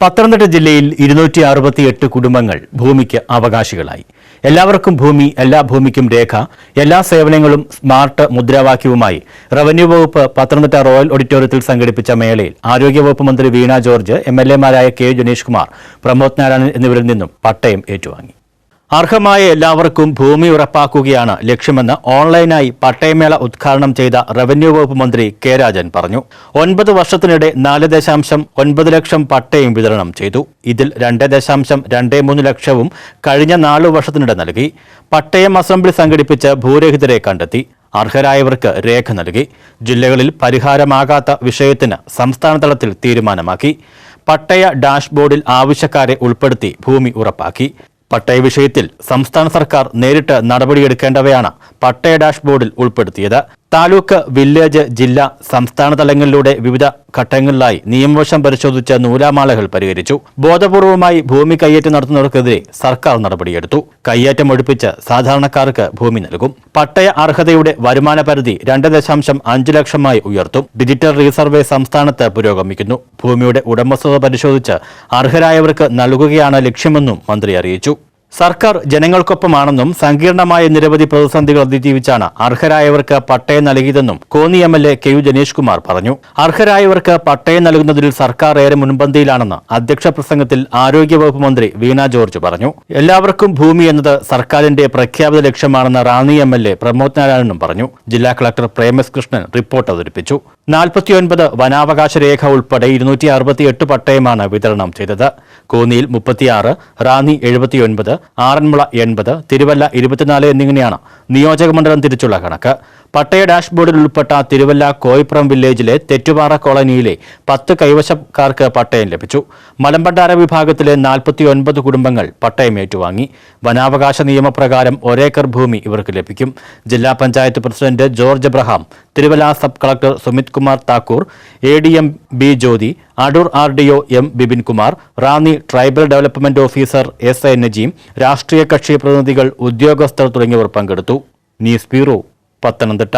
പത്തനംതിട്ട ജില്ലയിൽ ഇരുന്നൂറ്റി അറുപത്തിയെട്ട് കുടുംബങ്ങൾ ഭൂമിക്ക് അവകാശികളായി. എല്ലാവർക്കും ഭൂമി എല്ലാ ഭൂമിക്കും രേഖ എല്ലാ സേവനങ്ങളും സ്മാർട്ട് മുദ്രാവാക്യവുമായി റവന്യൂ വകുപ്പ് പത്തനംതിട്ട റോയൽ ഓഡിറ്റോറിയത്തിൽ സംഘടിപ്പിച്ച മേളയിൽ ആരോഗ്യവകുപ്പ് മന്ത്രി വീണ ജോർജ് എം എൽ എമാരായ കെ ജുനീഷ് കുമാർ പ്രമോദ് നാരായണൻ എന്നിവരിൽ നിന്നും പട്ടയം ഏറ്റുവാങ്ങി. അർഹമായ എല്ലാവർക്കും ഭൂമി ഉറപ്പാക്കുകയാണ് ലക്ഷ്യമെന്ന് ഓൺലൈനായി പട്ടയമേള ഉദ്ഘാടനം ചെയ്ത റവന്യൂ വകുപ്പ് മന്ത്രി കെ രാജൻ പറഞ്ഞു. ഒൻപത് വർഷത്തിനിടെ നാല് ദശാംശം ഒൻപത് ലക്ഷം പട്ടയം വിതരണം ചെയ്തു. ഇതിൽ രണ്ട് ദശാംശം രണ്ട് മൂന്ന് ലക്ഷവും കഴിഞ്ഞ നാലു വർഷത്തിനിടെ നൽകി. പട്ടയം അസംബ്ലി സംഘടിപ്പിച്ച് ഭൂരഹിതരെ കണ്ടെത്തി. അർഹരായവർക്ക് രേഖ നൽകി. ജില്ലകളിൽ പരിഹാരമാകാത്ത വിഷയത്തിന് സംസ്ഥാന തലത്തിൽ തീരുമാനമാക്കി. പട്ടയ ഡാഷ്ബോർഡിൽ ആവശ്യക്കാരെ ഉൾപ്പെടുത്തി ഭൂമി ഉറപ്പാക്കി. പട്ടയ വിഷയത്തിൽ സംസ്ഥാന സർക്കാർ നേരിട്ട് നടപടിയെടുക്കേണ്ടവയാണ് പട്ടയ ഡാഷ്ബോർഡിൽ ഉൾപ്പെടുത്തിയത്. താലൂക്ക് വില്ലേജ് ജില്ല സംസ്ഥാന തലങ്ങളിലൂടെ വിവിധ ഘട്ടങ്ങളിലായി നിയമവശം പരിശോധിച്ച നൂലാമാലകൾ പരിഹരിച്ചു. ബോധപൂർവമായി ഭൂമി കയ്യേറ്റം നടത്തുന്നവർക്കെതിരെ സർക്കാർ നടപടിയെടുത്തു. കയ്യേറ്റം ഒഴിപ്പിച്ച് സാധാരണക്കാർക്ക് ഭൂമി നൽകും. പട്ടയ അർഹതയുടെ വരുമാന പരിധി രണ്ട് ദശാംശം അഞ്ച് ലക്ഷമായി ഉയർത്തും. ഡിജിറ്റൽ റീസർവേ സംസ്ഥാനത്ത് പുരോഗമിക്കുന്നു. ഭൂമിയുടെ ഉടമസ്ഥത പരിശോധിച്ച് അർഹരായവർക്ക് നൽകുകയാണ് ലക്ഷ്യമെന്നും മന്ത്രി അറിയിച്ചു. സർക്കാർ ജനങ്ങൾക്കൊപ്പമാണെന്നും സങ്കീർണമായ നിരവധി പ്രതിസന്ധികൾ അതിജീവിച്ചാണ് അർഹരായവർക്ക് പട്ടയം നൽകിയതെന്നും Konni M L A K U Janish Kumar പറഞ്ഞു. അർഹരായവർക്ക് പട്ടയം നൽകുന്നതിൽ സർക്കാർ ഏറെ മുൻപന്തിയിലാണെന്ന് അധ്യക്ഷ പ്രസംഗത്തിൽ ആരോഗ്യവകുപ്പ് മന്ത്രി വീണ ജോർജ് പറഞ്ഞു. എല്ലാവർക്കും ഭൂമി എന്നത് സർക്കാരിന്റെ പ്രഖ്യാപിത ലക്ഷ്യമാണെന്ന് Ranni M L A Pramod നാരായണനും പറഞ്ഞു. ജില്ലാ കളക്ടർ പ്രേമസ് കൃഷ്ണൻ റിപ്പോർട്ട് അവതരിപ്പിച്ചു. നാൽപ്പത്തിയൊൻപത് വനാവകാശ രേഖ ഉൾപ്പെടെ ഇരുന്നൂറ്റി അറുപത്തിയെട്ട് പട്ടയമാണ് വിതരണം ചെയ്തത്. കോന്നിയിൽ മുപ്പത്തിയാറ് റാന്നി എഴുപത്തിയൊൻപത് ആറന്മുള എൺപത് തിരുവല്ല ഇരുപത്തിനാല് എന്നിങ്ങനെയാണ് നിയോജകമണ്ഡലം തിരിച്ചുള്ള കണക്ക്. പട്ടയ ഡാഷ്ബോർഡിൽ ഉൾപ്പെട്ട തിരുവല്ല കോയിപ്പുറം വില്ലേജിലെ തെറ്റുപാറ കോളനിയിലെ പത്ത് കൈവശക്കാർക്ക് പട്ടയം ലഭിച്ചു. മലമ്പണ്ടാര വിഭാഗത്തിലെ നാൽപ്പത്തിയൊൻപത് കുടുംബങ്ങൾ പട്ടയം ഏറ്റുവാങ്ങി. വനാവകാശ നിയമപ്രകാരം ഒരേക്കർ ഭൂമി ഇവർക്ക് ലഭിക്കും. ജില്ലാ panchayat president George Abraham Thiruvalla sub collector Sumit Kumar Thakur A D M B Jyothi Adoor R D O M Bipin Kumar Ranni tribal development officer S A Najeem രാഷ്ട്രീയ കക്ഷി പ്രതിനിധികൾ ഉദ്യോഗസ്ഥർ തുടങ്ങിയവർ പങ്കെടുത്തു. News bureau Pathanamthitta